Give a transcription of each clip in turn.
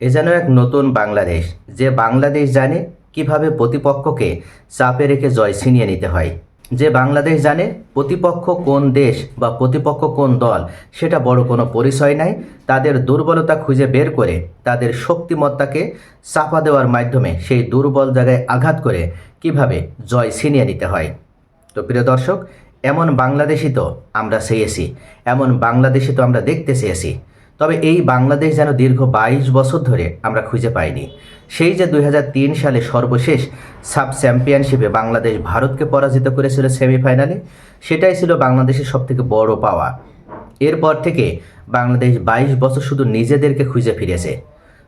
এ যেন এক নতুন বাংলাদেশ, যে বাংলাদেশ জানে কীভাবে প্রতিপক্ষকে চাপে রেখে জয় ছিনিয়ে নিতে হয়। যে বাংলাদেশ জানে প্রতিপক্ষ কোন দেশ বা প্রতিপক্ষ কোন দল, সেটা বড় কোনো পরিচয় নাই। তাদের দুর্বলতা খুঁজে বের করে তাদের শক্তিমত্তাকে চাপা দেওয়ার মাধ্যমে সেই দুর্বল জায়গায় আঘাত করে কীভাবে জয় ছিনিয়ে নিতে হয়। তো প্রিয় দর্শক, এমন বাংলাদেশই তো আমরা চেয়েছি। এমন বাংলাদেশই তো আমরা দেখতে চেয়েছি। তবে এই বাংলাদেশ যেন দীর্ঘ বাইশ বছর ধরে আমরা খুঁজে পাইনি। সেই যে দুই হাজার তিন সালে সর্বশেষ সাব চ্যাম্পিয়নশিপে বাংলাদেশ ভারতকে পরাজিত করেছিল সেমিফাইনালে, সেটাই ছিল বাংলাদেশের সবথেকে বড় পাওয়া। এরপর থেকে বাংলাদেশ বাইশ বছর শুধু নিজেদেরকে খুঁজে ফিরেছে।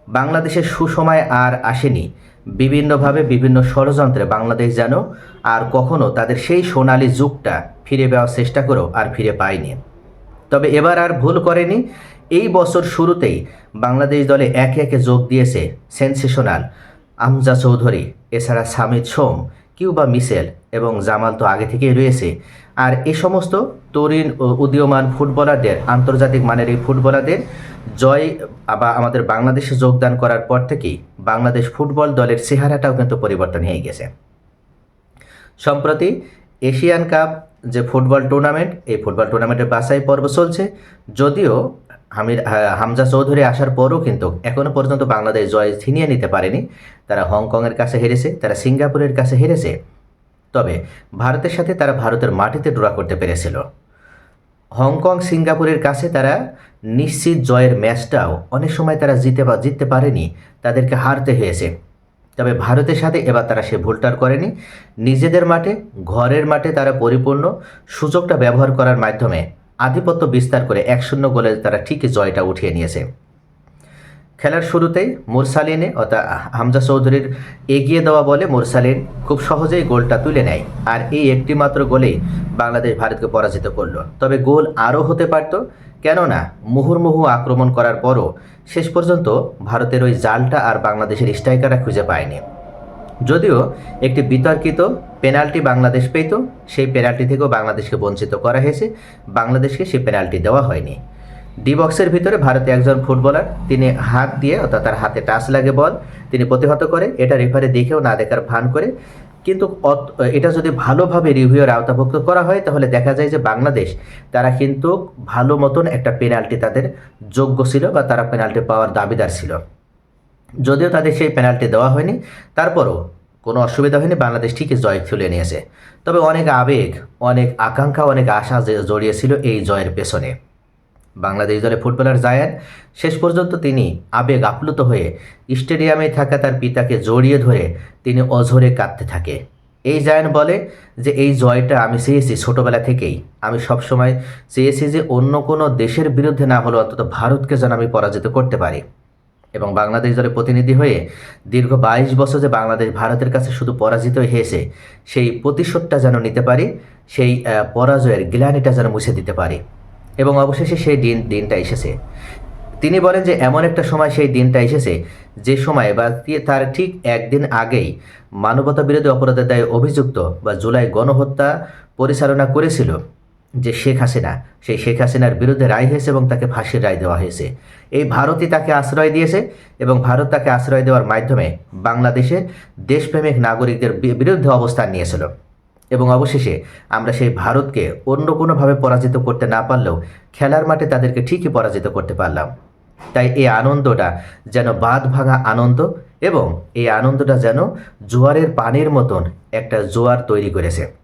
বাংলাদেশের সুসময় আর আসেনি। বিভিন্নভাবে বিভিন্ন ষড়যন্ত্রে বাংলাদেশ যেন আর কখনো তাদের সেই সোনালী যুগটা ফিরে পাওয়ার চেষ্টা করেও আর ফিরে পায়নি। তবে এবার আর ভুল করেনি এই বছর শুরুতেই বাংলাদেশ দলে একে একে যোগ দিয়েছে সেন্সেশনাল। আমজা চৌধুরী, এছাড়া সামিদ সোম, কিউবা মিসেল এবং জামাল তো আগে থেকেই রয়েছে। আর এ সমস্ত তরুণ ও উদীয়মান ফুটবলারদের, আন্তর্জাতিক মানের এই ফুটবলারদের জয় বা আমাদের বাংলাদেশে যোগদান করার পর থেকেই বাংলাদেশ ফুটবল দলের চেহারাটাও কিন্তু পরিবর্তন হয়ে গেছে। সম্প্রতি এশিয়ান কাপ যে ফুটবল টুর্নামেন্ট, এই ফুটবল টুর্নামেন্টের বাছাই পর্ব চলছে। যদিও হামিদ হা- হামজা চৌধুরী আসার পরও কিন্তু এখনও পর্যন্ত বাংলাদেশ জয় ছিনিয়ে নিতে পারেনি। তারা হংকংয়ের কাছে হেরেছে, তারা সিঙ্গাপুরের কাছে হেরেছে। তবে ভারতের সাথে তারা ভারতের মাটিতে ড্র করতে পেরেছিল। হংকং, সিঙ্গাপুরের কাছে তারা নিশ্চিত জয়ের ম্যাচটাও অনেক সময় তারা জিতে বা জিততে পারেনি, তাদেরকে হারতে হয়েছে। তবে ভারতের সাথে এবার তারা সে ভুলটার করেনি। নিজেদের মাঠে, ঘরের মাঠে তারা পরিপূর্ণ সুযোগটা ব্যবহার করার মাধ্যমে আধিপত্য বিস্তার করে এক শূন্য গোলে তারা ঠিকই জয়টা উঠিয়ে নিয়েছে। খেলার শুরুতেই মুরসালিনে অর্থাৎ হামজা চৌধুরীর এগিয়ে দেওয়া বলে মুরসালিন খুব সহজেই গোলটা তুলে নেয় আর এই একটি মাত্র গোলেই বাংলাদেশ ভারতকে পরাজিত করল। তবে গোল আরও হতে পারত, কেননা মুহুর্মুহু আক্রমণ করার পরও শেষ পর্যন্ত ভারতের ওই জালটা আর বাংলাদেশের স্ট্রাইকাররা খুঁজে পায়নি। যদিও একটি বিতর্কিত পেনাল্টি বাংলাদেশ পেত, সেই পেনাল্টি থেকেও বাংলাদেশকে বঞ্চিত করা হয়েছে। বাংলাদেশকে সেই পেনাল্টি দেওয়া হয়নি। ডি বক্সের ভিতরে ভারতে একজন ফুটবলার, তিনি হাত দিয়ে অর্থাৎ তার হাতে টাচ লাগে বল, তিনি প্রতিহত করে, এটা রেফারে দেখেও না দেখার ভান করে। কিন্তু এটা যদি ভালোভাবে রিভিউর আওতাভুক্ত করা হয়, তাহলে দেখা যায় যে বাংলাদেশ, তারা কিন্তু ভালো মতন একটা পেনাল্টি তাদের যোগ্য ছিল বা তারা পেনাল্টি পাওয়ার দাবিদার ছিল। যদিও তাদের সেই পেনাল্টি দেওয়া হয়নি, তারপরও কোনো অসুবিধা হয়নি, বাংলাদেশ ঠিকই জয় তুলে নিয়েছে। তবে অনেক আবেগ, অনেক আকাঙ্ক্ষা, অনেক আশা জড়িয়েছিল এই জয়ের পেছনে। বাংলাদেশ দলে ফুটবলার জায়ান, শেষ পর্যন্ত তিনি আবেগ আপ্লুত হয়ে স্টেডিয়ামে থাকা তার পিতাকে জড়িয়ে ধরে তিনি অঝরে কাঁদতে থাকে। এই জায়ান বলে যে, এই জয়টা আমি চেয়েছি ছোটবেলা থেকেই। আমি সবসময় চেয়েছি যে অন্য কোনো দেশের বিরুদ্ধে না হলেও অন্তত ভারতকে যেন আমি পরাজিত করতে পারি। এবং বাংলাদেশ দলের প্রতিনিধি হয়ে দীর্ঘ বাইশ বছর যে বাংলাদেশ ভারতের কাছে শুধু পরাজিত হয়েছে, সেই প্রতিশোধটা যেন নিতে পারি, সেই পরাজয়ের গ্লানিটা যেন মুছে দিতে পারি। এবং অবশেষে সেই দিন, দিনটা এসেছে। তিনি বলেন যে, এমন একটা সময় সেই দিনটা এসেছে, যে সময় বা তার ঠিক একদিন আগেই মানবতা বিরোধী অপরাধের দায়ে অভিযুক্ত বা জুলাই গণহত্যা পরিচালনা করেছিল। যে শেখ হাসিনা, সেই শেখ হাসিনার বিরুদ্ধে রায় হয়েছে এবং তাকে ফাঁসির রায় দেওয়া হয়েছে। এই ভারতই তাকে আশ্রয় দিয়েছে এবং ভারত তাকে আশ্রয় দেওয়ার মাধ্যমে বাংলাদেশের দেশপ্রেমিক নাগরিকদের বিরুদ্ধে অবস্থান নিয়েছিল। এবং অবশেষে আমরা সেই ভারতকে অন্য কোনোভাবে পরাজিত করতে না পারলেও খেলার মাঠে তাদেরকে ঠিকই পরাজিত করতে পারলাম। তাই এই আনন্দটা যেন বাঁধ ভাঙা আনন্দ এবং এই আনন্দটা যেন জোয়ারের পানির মতন একটা জোয়ার তৈরি করেছে।